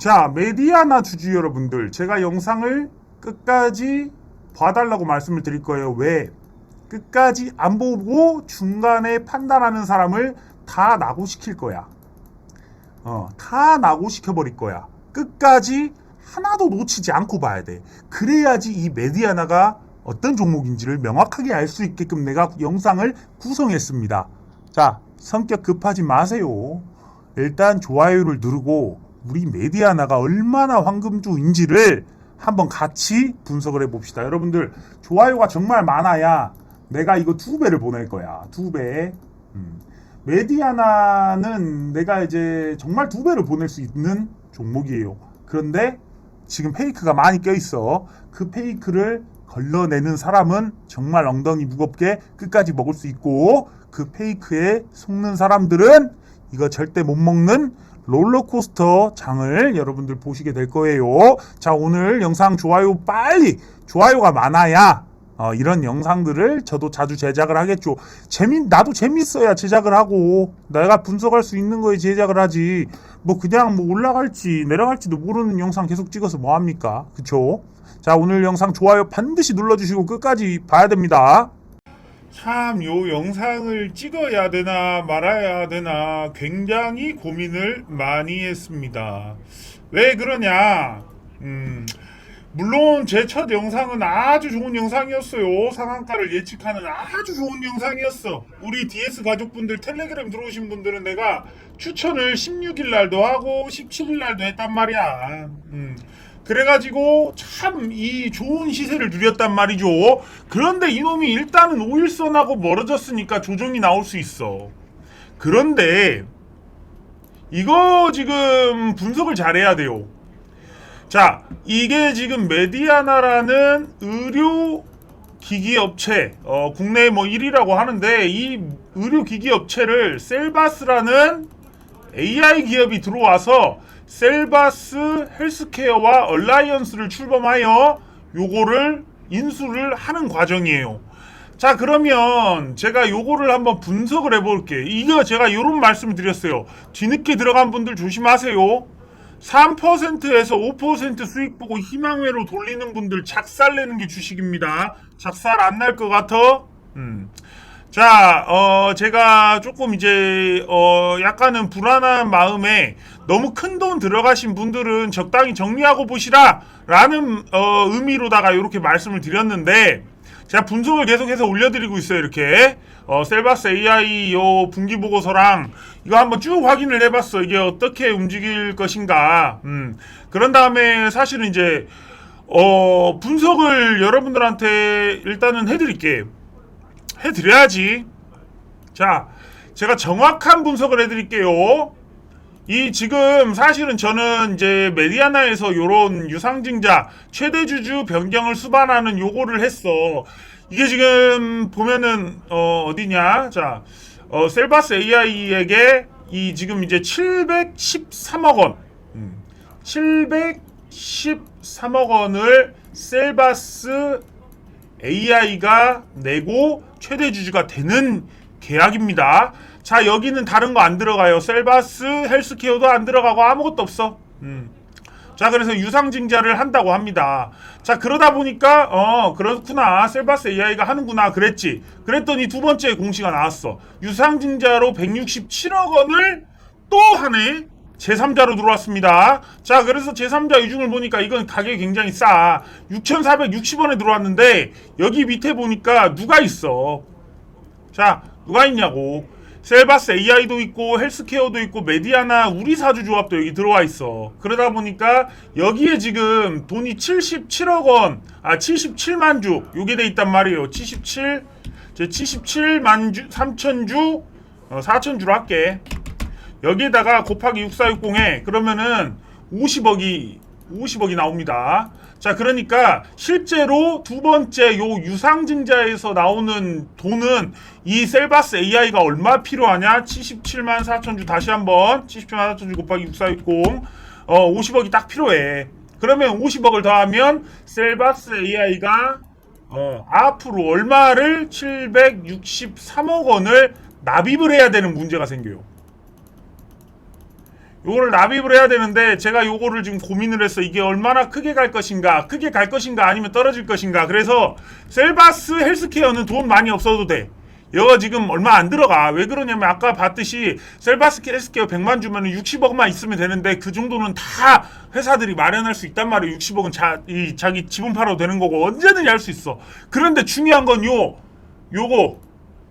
자, 메디아나 주주 여러분들, 제가 영상을 끝까지 봐달라고 말씀을 드릴 거예요. 왜? 끝까지 안 보고 중간에 판단하는 사람을 다 낙오시킬 거야. 어, 다 낙오시켜 버릴 거야. 끝까지 하나도 놓치지 않고 봐야 돼. 그래야지 이 메디아나가 어떤 종목인지를 명확하게 알 수 있게끔 내가 영상을 구성했습니다. 자, 성격 급하지 마세요. 일단 좋아요를 누르고 우리 메디아나가 얼마나 황금주인지를 한번 같이 분석을 해봅시다. 여러분들 좋아요가 정말 많아야 내가 이거 두 배를 보낼 거야. 두 배. 음. 메디아나는 내가 이제 정말 두 배를 보낼 수 있는 종목이에요. 그런데 지금 페이크가 많이 껴있어. 그 페이크를 걸러내는 사람은 정말 엉덩이 무겁게 끝까지 먹을 수 있고 그 페이크에 속는 사람들은 이거 절대 못 먹는 롤러코스터 장을 여러분들 보시게 될 거예요. 자, 오늘 영상 좋아요 빨리 좋아요가 많아야 어, 이런 영상들을 저도 자주 제작을 하겠죠. 재미 나도 재밌어야 제작을 하고 내가 분석할 수 있는 거에 제작을 하지. 뭐 그냥 뭐 올라갈지 내려갈지도 모르는 영상 계속 찍어서 뭐 합니까? 그쵸? 자, 오늘 영상 좋아요 반드시 눌러주시고 끝까지 봐야 됩니다. 참, 요 영상을 찍어야 되나 말아야 되나 굉장히 고민을 많이 했습니다. 왜 그러냐? 음, 물론 제 첫 영상은 아주 좋은 영상이었어요. 상한가를 예측하는 아주 좋은 영상이었어. 우리 DS 가족분들 텔레그램 들어오신 분들은 내가 추천을 16일 날도 하고 17일 날도 했단 말이야. 음. 그래가지고 참 이 좋은 시세를 누렸단 말이죠. 그런데 이놈이 일단은 5일선하고 멀어졌으니까 조정이 나올 수 있어. 그런데 이거 지금 분석을 잘해야 돼요. 자, 이게 지금 메디아나라는 의료 기기 업체, 어, 국내 뭐 1위라고 하는데 이 의료 기기 업체를 셀바스라는 AI 기업이 들어와서 셀바스 헬스케어와 얼라이언스를 출범하여 요거를 인수를 하는 과정이에요. 자 그러면 제가 요거를 한번 분석을 해볼게. 이거 제가 요런 말씀을 드렸어요. 뒤늦게 들어간 분들 조심하세요. 3%에서 5% 수익 보고 희망회로 돌리는 분들 작살 내는 게 주식입니다. 작살 안 날 것 같아? 음. 자, 어, 제가 조금 이제, 어, 약간은 불안한 마음에 너무 큰 돈 들어가신 분들은 적당히 정리하고 보시라! 라는, 어, 의미로다가 이렇게 말씀을 드렸는데, 제가 분석을 계속해서 올려드리고 있어요, 이렇게. 어, 셀바스 AI 요 분기보고서랑 이거 한번 쭉 확인을 해봤어. 이게 어떻게 움직일 것인가. 음. 그런 다음에 사실은 이제, 어, 분석을 여러분들한테 일단은 해드릴게. 해드려야지. 자, 제가 정확한 분석을 해드릴게요. 이 지금 사실은 저는 이제 메디아나에서 요런 유상증자 최대 주주 변경을 수반하는 요거를 했어. 이게 지금 보면은 어 어디냐? 자, 어 셀바스 AI에게 이 지금 이제 713억 원. 음, 713억 원을 셀바스 AI가 내고 최대 주주가 되는 계약입니다. 자 여기는 다른 거 안 들어가요. 셀바스 헬스케어도 안 들어가고 아무것도 없어. 음. 자 그래서 유상증자를 한다고 합니다. 자 그러다 보니까 어 그렇구나 셀바스 AI가 하는구나 그랬지. 그랬더니 두 번째 공시가 나왔어. 유상증자로 167억 원을 또 하네. 제3자로 들어왔습니다. 자, 그래서 제3자 이중을 보니까 이건 가격이 굉장히 싸. 6,460원에 들어왔는데, 여기 밑에 보니까 누가 있어? 자, 누가 있냐고. 셀바스 AI도 있고, 헬스케어도 있고, 메디아나 우리 사주 조합도 여기 들어와 있어. 그러다 보니까, 여기에 지금 돈이 77억 원, 아, 77만 주, 요게 돼 있단 말이에요. 77, 제 77만 주, 3천 주, 어, 4천 주로 할게. 여기에다가 곱하기 6460에 그러면은 50억이 50억이 나옵니다. 자, 그러니까 실제로 두 번째 요 유상증자에서 나오는 돈은 이 셀바스 AI가 얼마 필요하냐? 77만 4천 주 다시 한번 77만 4천 주 곱하기 6460 어 50억이 딱 필요해. 그러면 50억을 더하면 셀바스 AI가 어 앞으로 얼마를 763억 원을 납입을 해야 되는 문제가 생겨요. 요거를 납입을 해야 되는데 제가 요거를 지금 고민을 했어. 이게 얼마나 크게 갈 것인가, 크게 갈 것인가, 아니면 떨어질 것인가. 그래서 셀바스 헬스케어는 돈 많이 없어도 돼. 이거 지금 얼마 안 들어가. 왜 그러냐면 아까 봤듯이 셀바스 헬스케어 100만 주면 60억만 있으면 되는데 그 정도는 다 회사들이 마련할 수 있단 말이에요. 60억은 자, 이, 자기 지분 팔아도 되는 거고 언제든지 할 수 있어. 그런데 중요한 건 요, 요거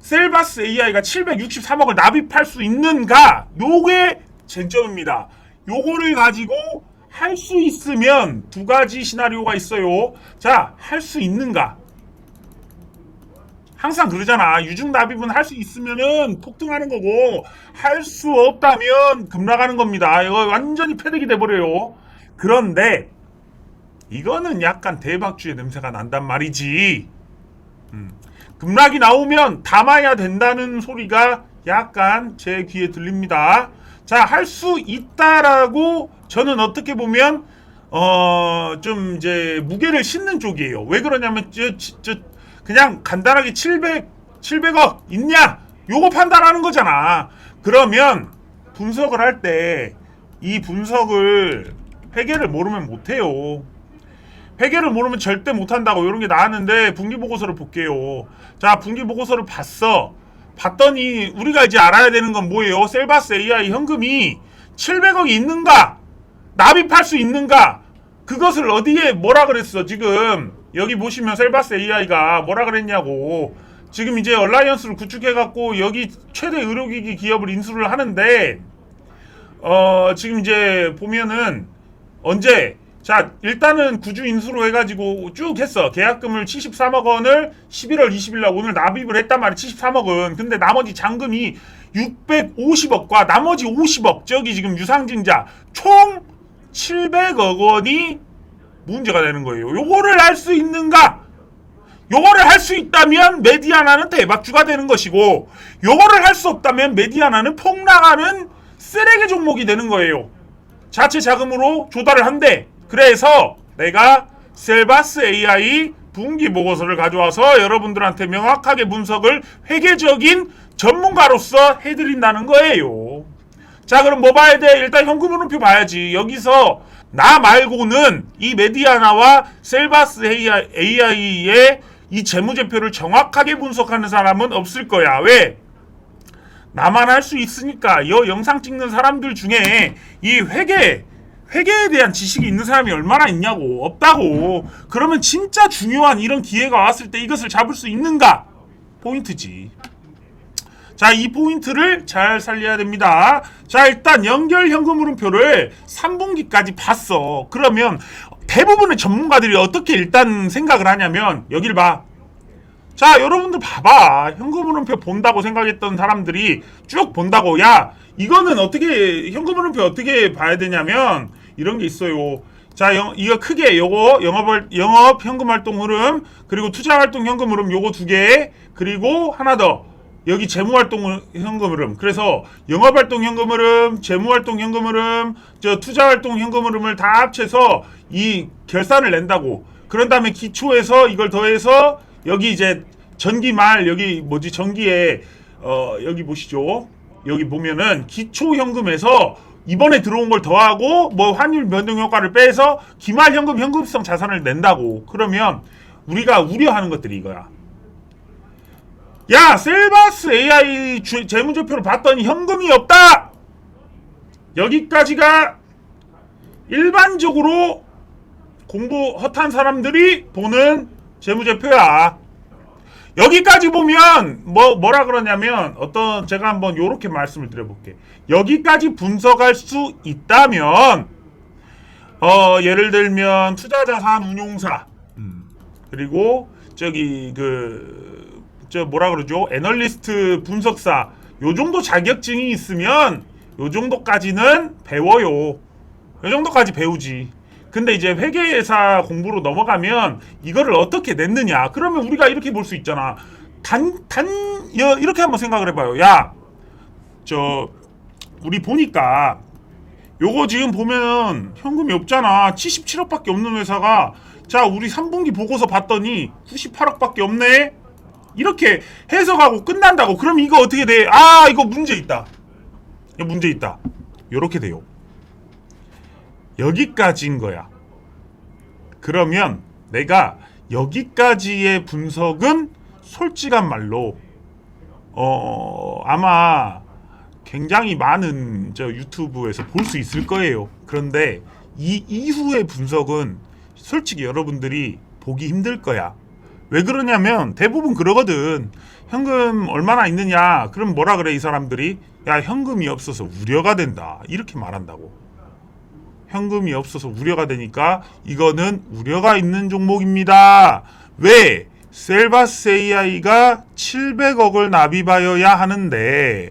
셀바스 AI가 763억을 납입할 수 있는가? 요게 쟁점입니다. 요거를 가지고 할 수 있으면 두 가지 시나리오가 있어요. 자, 할 수 있는가? 항상 그러잖아. 유중 납입은 할 수 있으면은 폭등하는 거고 할 수 없다면 급락하는 겁니다. 이거 완전히 패득이 돼버려요. 그런데 이거는 약간 대박주의 냄새가 난단 말이지. 음. 급락이 나오면 담아야 된다는 소리가 약간 제 귀에 들립니다. 자, 할 수 있다라고 저는 어떻게 보면 어, 좀 이제 무게를 싣는 쪽이에요. 왜 그러냐면 저, 저 그냥 간단하게 700 700억 있냐? 요거 판단하는 거잖아. 그러면 분석을 할 때 이 분석을 회계를 모르면 못 해요. 회계를 모르면 절대 못 한다고 이런 게 나왔는데 분기 보고서를 볼게요. 자 분기 보고서를 봤어. 봤더니 우리가 이제 알아야 되는 건 뭐예요? 셀바스 AI 현금이 700억이 있는가? 납입할 수 있는가? 그것을 어디에 뭐라 그랬어? 지금 여기 보시면 셀바스 AI가 뭐라 그랬냐고. 지금 이제 얼라이언스를 구축해갖고 여기 최대 의료기기 기업을 인수를 하는데 어 지금 이제 보면은 언제 자 일단은 구주 인수로 해가지고 쭉 했어. 계약금을 73억 원을 11월 20일 날 오늘 납입을 했단 말이야 73억은. 근데 나머지 잔금이 650억과 나머지 50억 저기 지금 유상증자 총 700억 원이 문제가 되는 거예요. 요거를 할 수 있는가? 요거를 할 수 있다면 메디아나는 대박주가 되는 것이고 요거를 할 수 없다면 메디아나는 폭락하는 쓰레기 종목이 되는 거예요. 자체 자금으로 조달을 한대. 그래서 내가 셀바스 AI 분기 보고서를 가져와서 여러분들한테 명확하게 분석을 회계적인 전문가로서 해드린다는 거예요. 자, 그럼 뭐 봐야 돼? 일단 현금 흐름표 봐야지. 여기서 나 말고는 이 메디아나와 셀바스 AI의 이 재무제표를 정확하게 분석하는 사람은 없을 거야. 왜? 나만 할 수 있으니까 이 영상 찍는 사람들 중에 이 회계 회계에 대한 지식이 있는 사람이 얼마나 있냐고. 없다고. 그러면 진짜 중요한 이런 기회가 왔을 때 이것을 잡을 수 있는가? 포인트지. 자 이 포인트를 잘 살려야 됩니다. 자 일단 연결 현금 흐름표를 3분기까지 봤어. 그러면 대부분의 전문가들이 어떻게 일단 생각을 하냐면 여길 봐. 자, 여러분들 봐봐. 현금 흐름표 본다고 생각했던 사람들이 쭉 본다고. 야, 이거는 어떻게, 현금 흐름표 어떻게 봐야 되냐면, 이런 게 있어요. 자, 영, 이거 크게, 요거, 영업, 영업 현금 활동 흐름, 그리고 투자 활동 현금 흐름, 요거 두 개, 그리고 하나 더. 여기 재무 활동 현금 흐름. 그래서 영업 활동 현금 흐름, 재무 활동 현금 흐름, 저 투자 활동 현금 흐름을 다 합쳐서 이 결산을 낸다고. 그런 다음에 기초에서 이걸 더해서 여기 이제 전기 말 여기 뭐지 전기에 어 여기 보시죠. 여기 보면은 기초 현금에서 이번에 들어온 걸 더하고 뭐 환율 변동 효과를 빼서 기말 현금 현금성 자산을 낸다고. 그러면 우리가 우려하는 것들이 이거야. 야, 셀바스 AI 주, 재무제표를 봤더니 현금이 없다. 여기까지가 일반적으로 공부 헛한 사람들이 보는 재무제표야. 여기까지 보면 뭐 뭐라 그러냐면 어떤 제가 한번 요렇게 말씀을 드려볼게. 여기까지 분석할 수 있다면 어 예를 들면 투자자 산 운용사 그리고 저기 그 저 뭐라 그러죠 애널리스트 분석사 요 정도 자격증이 있으면 요 정도까지는 배워요. 요 정도까지 배우지. 근데 이제 회계사 공부로 넘어가면 이거를 어떻게 냈느냐. 그러면 우리가 이렇게 볼 수 있잖아. 단, 단, 여- 이렇게 한번 생각을 해봐요. 야, 저, 우리 보니까 요거 지금 보면 현금이 없잖아. 77억밖에 없는 회사가 자, 우리 3분기 보고서 봤더니 98억밖에 없네. 이렇게 해석하고 끝난다고. 그럼 이거 어떻게 돼? 아, 이거 문제 있다. 문제 있다. 요렇게 돼요. 여기까지인 거야. 그러면 내가 여기까지의 분석은 솔직한 말로 어 아마 굉장히 많은 저 유튜브에서 볼 수 있을 거예요. 그런데 이 이후의 분석은 솔직히 여러분들이 보기 힘들 거야. 왜 그러냐면 대부분 그러거든. 현금 얼마나 있느냐? 그럼 뭐라 그래 이 사람들이? 야 현금이 없어서 우려가 된다. 이렇게 말한다고. 현금이 없어서 우려가 되니까 이거는 우려가 있는 종목입니다. 왜? 셀바스 AI가 700억을 납입하여야 하는데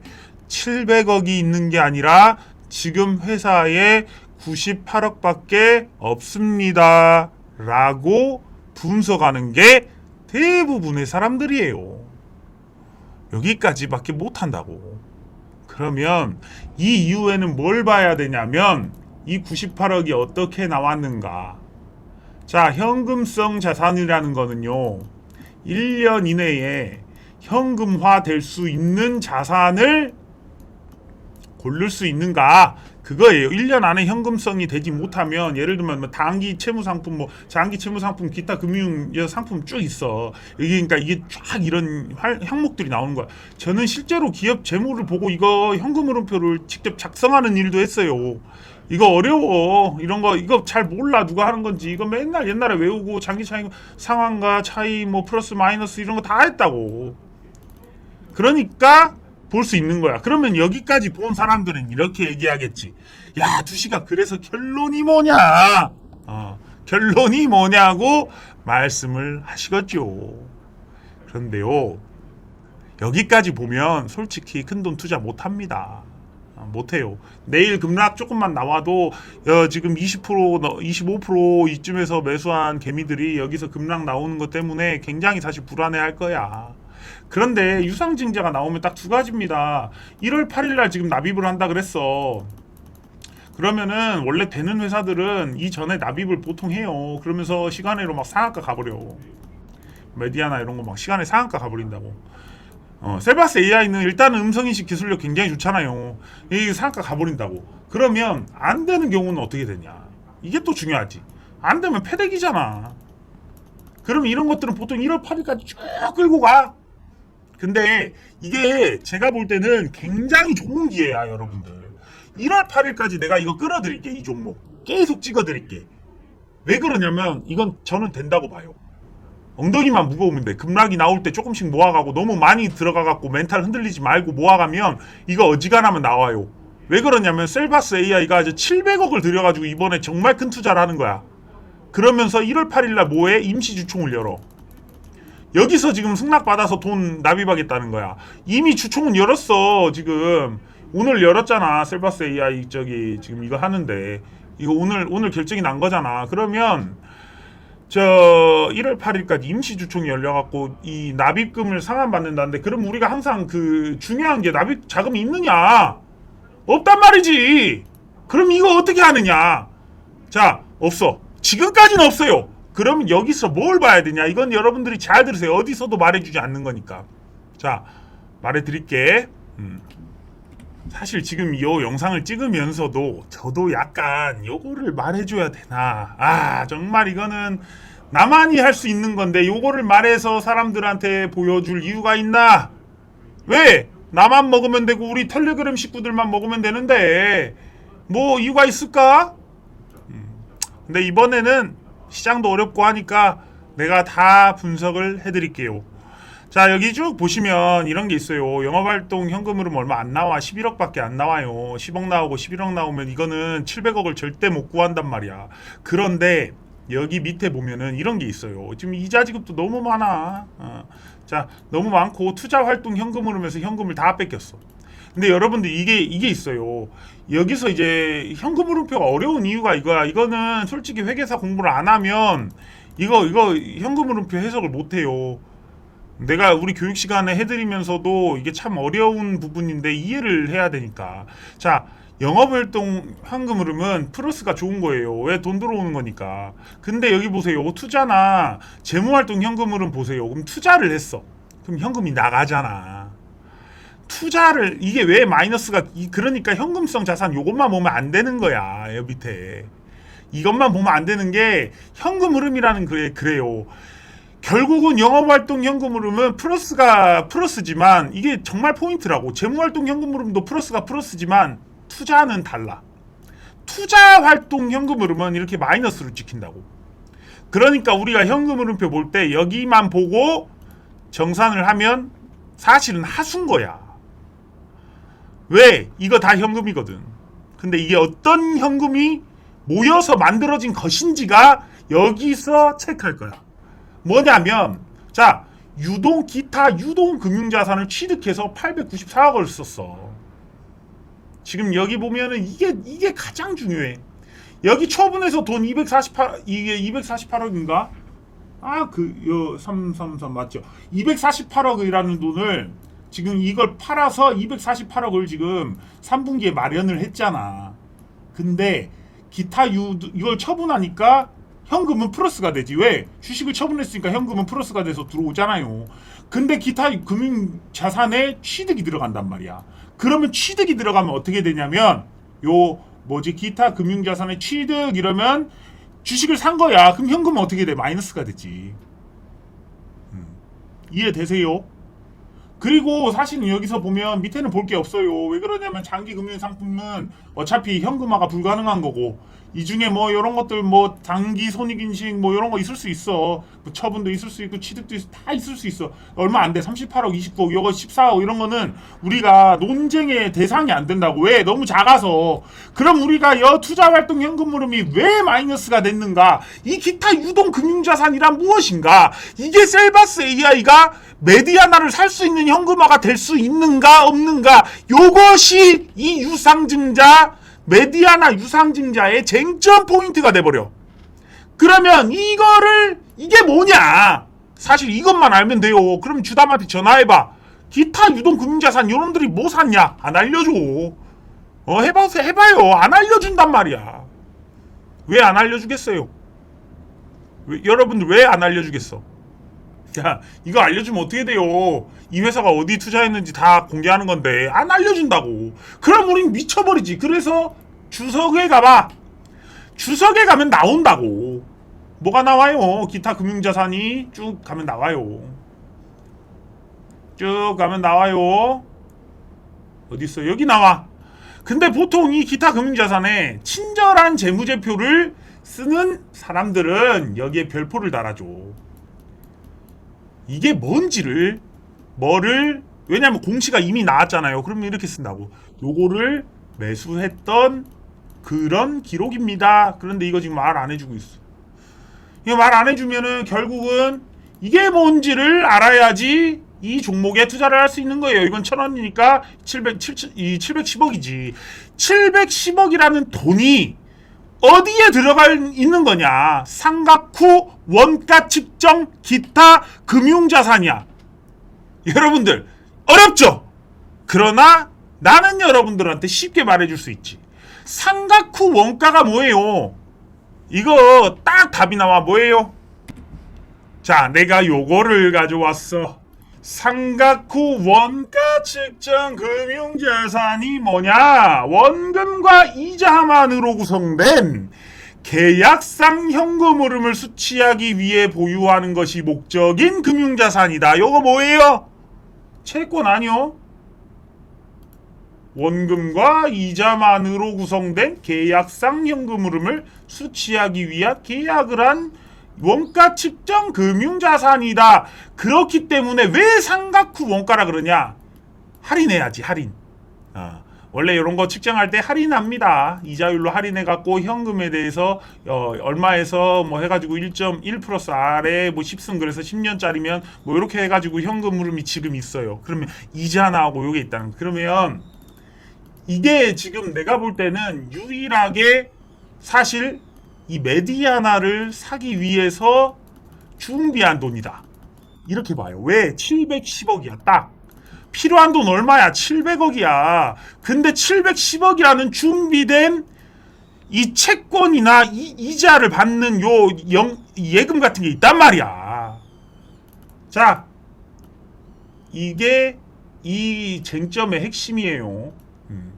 700억이 있는 게 아니라 지금 회사에 98억밖에 없습니다. 라고 분석하는 게 대부분의 사람들이에요. 여기까지밖에 못한다고. 그러면 이 이후에는 뭘 봐야 되냐면 이 98억이 어떻게 나왔는가. 자, 현금성 자산이라는 거는요. 1년 이내에 현금화 될 수 있는 자산을 고를 수 있는가 그거예요. 1년 안에 현금성이 되지 못하면 예를 들면 뭐 단기 채무 상품 뭐 장기 채무 상품 기타 금융 상품 쭉 있어. 이게 그러니까 이게 쫙 이런 활- 항목들이 나오는 거야. 저는 실제로 기업 재무를 보고 이거 현금 흐름표를 직접 작성하는 일도 했어요. 이거 어려워. 이런 거 이거 잘 몰라 누가 하는 건지 이거 맨날 옛날에 외우고 장기 차이 상황과 차이 뭐 플러스 마이너스 이런 거 다 했다고. 그러니까 볼 수 있는 거야. 그러면 여기까지 본 사람들은 이렇게 얘기하겠지. 야, 두시가 그래서 결론이 뭐냐? 어, 결론이 뭐냐고 말씀을 하시겠죠. 그런데요, 여기까지 보면 솔직히 큰 돈 투자 못 합니다. 아, 못해요. 내일 급락 조금만 나와도 어, 지금 20% 너- 25% 이쯤에서 매수한 개미들이 여기서 급락 나오는 것 때문에 굉장히 사실 불안해할 거야. 그런데 유상증자가 나오면 딱 두 가지입니다. 1월 8일 날 지금 납입을 한다 그랬어. 그러면은 원래 되는 회사들은 이전에 납입을 보통 해요. 그러면서 시간으로 막 상한가 가버려. 메디아나 이런 거 막 시간에 상한가 가버린다고. 어, 셀바스 AI는 일단은 음성인식 기술력 굉장히 좋잖아요. 이 상한가 가버린다고. 그러면 안 되는 경우는 어떻게 되냐? 이게 또 중요하지. 안 되면 패대기잖아. 그럼 이런 것들은 보통 1월 8일까지 쭉 끌고 가. 근데 이게 제가 볼 때는 굉장히 좋은 기회야, 여러분들. 1월 8일까지 내가 이거 끌어드릴게, 이 종목. 계속 찍어드릴게. 왜 그러냐면 이건 저는 된다고 봐요. 엉덩이만 무거우면 돼. 급락이 나올 때 조금씩 모아가고 너무 많이 들어가갖고 멘탈 흔들리지 말고 모아가면 이거 어지간하면 나와요. 왜 그러냐면 셀바스 AI가 이제 700억을 들여가지고 이번에 정말 큰 투자를 하는 거야. 그러면서 1월 8일날 뭐해? 임시 주총을 열어. 여기서 지금 승낙 받아서 돈 납입하겠다는 거야. 이미 주총은 열었어 지금 오늘 열었잖아 셀바스 AI 저기 지금 이거 하는데 이거 오늘 오늘 결정이 난 거잖아. 그러면 저 1월 8일까지 임시 주총이 열려갖고 이 납입금을 상환받는다는데 그럼 우리가 항상 그 중요한 게 납입 자금이 있느냐 없단 말이지. 그럼 이거 어떻게 하느냐? 자 없어. 지금까지는 없어요. 그러면 여기서 뭘 봐야 되냐? 이건 여러분들이 잘 들으세요. 어디서도 말해주지 않는 거니까. 자 말해드릴게. 음. 사실 지금 이 영상을 찍으면서도 저도 약간 요거를 말해줘야 되나. 아 정말 이거는 나만이 할 수 있는 건데 요거를 말해서 사람들한테 보여줄 이유가 있나? 왜? 나만 먹으면 되고 우리 텔레그램 식구들만 먹으면 되는데 뭐 이유가 있을까? 근데 이번에는 시장도 어렵고 하니까 내가 다 분석을 해드릴게요. 자 여기 쭉 보시면 이런 게 있어요. 영업활동 현금 흐름 얼마 안 나와 11억밖에 안 나와요. 10억 나오고 11억 나오면 이거는 700억을 절대 못 구한단 말이야. 그런데 여기 밑에 보면은 이런 게 있어요. 지금 이자 지급도 너무 많아. 어. 자 너무 많고 투자 활동 현금 흐름에서 현금을 다 뺏겼어. 근데 여러분들 이게 이게 있어요. 여기서 이제 현금 흐름표가 어려운 이유가 이거야. 이거는 솔직히 회계사 공부를 안 하면 이거 이거 현금 흐름표 해석을 못 해요. 내가 우리 교육 시간에 해드리면서도 이게 참 어려운 부분인데 이해를 해야 되니까. 자, 영업활동 현금 흐름은 플러스가 좋은 거예요. 왜 돈 들어오는 거니까. 근데 여기 보세요. 투자나 재무활동 현금 흐름 보세요. 그럼 투자를 했어. 그럼 현금이 나가잖아. 투자를 이게 왜 마이너스가 이- 그러니까 현금성 자산 요것만 보면 안 되는 거야. 여기 밑에. 이것만 보면 안 되는 게 현금 흐름이라는 그래 그래요. 결국은 영업활동 현금 흐름은 플러스가 플러스지만 이게 정말 포인트라고 재무활동 현금 흐름도 플러스가 플러스지만 투자는 달라. 투자 활동 현금 흐름은 이렇게 마이너스로 찍힌다고. 그러니까 우리가 현금 흐름표 볼 때 여기만 보고 정산을 하면 사실은 하수인 거야. 왜? 이거 다 현금이거든. 근데 이게 어떤 현금이 모여서 만들어진 것인지가 여기서 체크할 거야. 뭐냐면 자 유동 기타 유동 금융자산을 취득해서 894억 원을 썼어. 지금 여기 보면은 이게 이게 가장 중요해. 여기 처분해서 돈 248 이게 248억인가? 아 그 요 333 맞죠? 248억이라는 돈을 지금 이걸 팔아서 248억을 지금 3분기에 마련을 했잖아. 근데 기타 유 이걸 처분하니까 현금은 플러스가 되지. 왜? 주식을 처분했으니까 현금은 플러스가 돼서 들어오잖아요. 근데 기타 금융 자산에 취득이 들어간단 말이야. 그러면 취득이 들어가면 어떻게 되냐면 요 뭐지 기타 금융 자산에 취득 이러면 주식을 산 거야. 그럼 현금은 어떻게 돼? 마이너스가 되지. 음. 이해되세요? 그리고 사실은 여기서 보면 밑에는 볼 게 없어요. 왜 그러냐면 장기 금융 상품은 어차피 현금화가 불가능한 거고 이 중에 뭐 이런 것들 뭐 장기 손익 인식 뭐 이런 거 있을 수 있어. 뭐 처분도 있을 수 있고 취득도 있, 다 있을 수 있어. 얼마 안 돼. 38억, 29억, 이거 14억 이런 거는 우리가 논쟁의 대상이 안 된다고. 왜? 너무 작아서. 그럼 우리가 여 투자 활동 현금 흐름이 왜 마이너스가 됐는가? 이 기타 유동 금융 자산이란 무엇인가? 이게 셀바스 AI가 메디아나를 살 수 있는 현금화가 될 수 있는가 없는가? 요것이 이 유상증자 메디아나 유상증자의 쟁점 포인트가 돼버려. 그러면 이거를 이게 뭐냐? 사실 이것만 알면 돼요. 그럼 주담한테 전화해봐. 기타 유동 금융자산 요놈들이 뭐 샀냐? 안 알려줘. 어 해봐서 해봐요. 안 알려준단 말이야. 왜 안 알려주겠어요? 왜, 여러분들 왜 안 알려주겠어? 야 이거 알려주면 어떻게 돼요? 이 회사가 어디 투자했는지 다 공개하는 건데 안 알려준다고. 그럼 우린 미쳐버리지. 그래서 주석에 가봐. 주석에 가면 나온다고. 뭐가 나와요? 기타 금융자산이 쭉 가면 나와요. 쭉 가면 나와요. 어디 있어? 여기 나와. 근데 보통 이 기타 금융자산에 친절한 재무제표를 쓰는 사람들은 여기에 별표를 달아줘. 이게 뭔지를 뭐를 왜냐면 공시가 이미 나왔잖아요. 그러면 이렇게 쓴다고. 요거를 매수했던 그런 기록입니다. 그런데 이거 지금 말 안 해주고 있어. 이거 말 안 해주면은 결국은 이게 뭔지를 알아야지 이 종목에 투자를 할 수 있는 거예요. 이건 천 원이니까 700, 7, 이 710억이지. 710억이라는 돈이 어디에 들어가 있는 거냐? 상각후 원가 측정 기타 금융자산이야. 여러분들 어렵죠? 그러나 나는 여러분들한테 쉽게 말해줄 수 있지. 상각후 원가가 뭐예요? 이거 딱 답이 나와 뭐예요? 자, 내가 요거를 가져왔어. 삼각후 원가 측정 금융자산이 뭐냐? 원금과 이자만으로 구성된 계약상 현금 흐름을 수취하기 위해 보유하는 것이 목적인 금융자산이다. 요거 뭐예요? 채권 아니요? 원금과 이자만으로 구성된 계약상 현금 흐름을 수취하기 위한 계약을 한 원가 측정 금융자산이다. 그렇기 때문에 왜 상각 후 원가라 그러냐? 할인해야지 할인. 어, 원래 이런 거 측정할 때 할인합니다. 이자율로 할인해 갖고 현금에 대해서 어, 얼마에서 뭐 해가지고 1.1 플러스 R에 뭐 10승 그래서 10년짜리면 뭐 이렇게 해가지고 현금 흐름이 지금 있어요. 그러면 이자 나오고 요게 있다는 거. 그러면 이게 지금 내가 볼 때는 유일하게 사실 이 메디아나를 사기 위해서 준비한 돈이다. 이렇게 봐요. 왜? 710억이야. 딱. 필요한 돈 얼마야? 700억이야. 근데 710억이라는 준비된 이 채권이나 이, 이자를 받는 요 영, 예금 같은 게 있단 말이야. 자, 이게 이 쟁점의 핵심이에요. 음.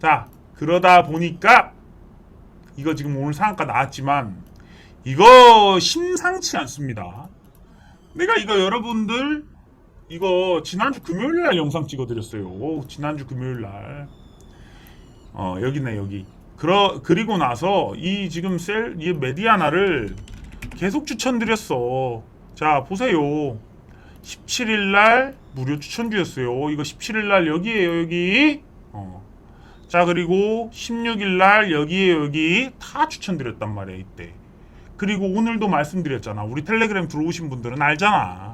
자, 그러다 보니까 이거 지금 오늘 상한가 나왔지만 이거 심상치 않습니다. 내가 이거 여러분들 이거 지난주 금요일 날 영상 찍어드렸어요. 지난주 금요일 날. 어 여기네 여기. 그러 그리고 나서 이 지금 셀 이 메디아나를 계속 추천드렸어. 자 보세요. 17일 날 무료 추천주였어요. 이거 17일 날 여기에요 여기. 어. 자 그리고 16일 날 여기에 여기 다 추천드렸단 말이야 이때. 그리고 오늘도 말씀드렸잖아. 우리 텔레그램 들어오신 분들은 알잖아.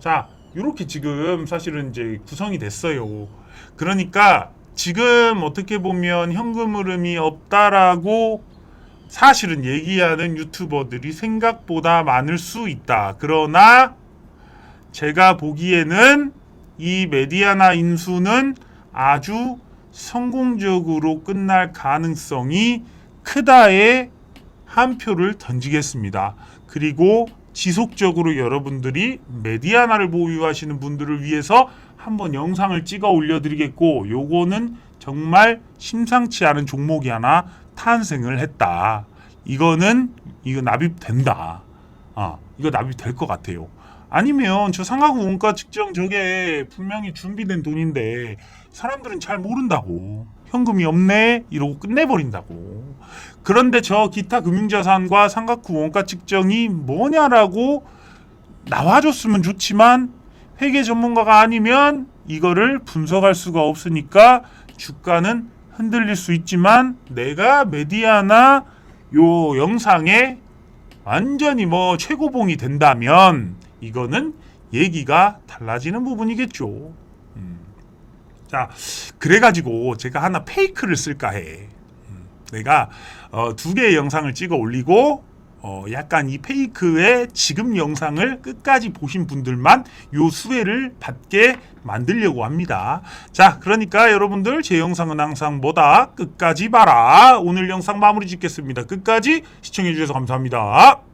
자, 이렇게 지금 사실은 이제 구성이 됐어요. 그러니까 지금 어떻게 보면 현금 흐름이 없다라고 사실은 얘기하는 유튜버들이 생각보다 많을 수 있다. 그러나 제가 보기에는 이 메디아나 인수는 아주 성공적으로 끝날 가능성이 크다에 한 표를 던지겠습니다. 그리고 지속적으로 여러분들이 메디아나를 보유하시는 분들을 위해서 한번 영상을 찍어 올려드리겠고 요거는 정말 심상치 않은 종목이 하나 탄생을 했다. 이거는 이거 납입된다. 아 이거 납입될 것 같아요. 아니면 저 상하구 원가 측정 저게 분명히 준비된 돈인데 사람들은 잘 모른다고 현금이 없네 이러고 끝내버린다고 그런데 저 기타 금융자산과 상각후 원가 측정이 뭐냐라고 나와줬으면 좋지만 회계 전문가가 아니면 이거를 분석할 수가 없으니까 주가는 흔들릴 수 있지만 내가 메디아나 요 영상에 완전히 뭐 최고봉이 된다면 이거는 얘기가 달라지는 부분이겠죠. 음. 자, 그래가지고 제가 하나 페이크를 쓸까 해. 음, 내가 어, 두 개의 영상을 찍어 올리고 어, 약간 이 페이크의 지금 영상을 끝까지 보신 분들만 요 수혜를 받게 만들려고 합니다. 자, 그러니까 여러분들 제 영상은 항상 뭐다? 끝까지 봐라. 오늘 영상 마무리 짓겠습니다. 끝까지 시청해 주셔서 감사합니다.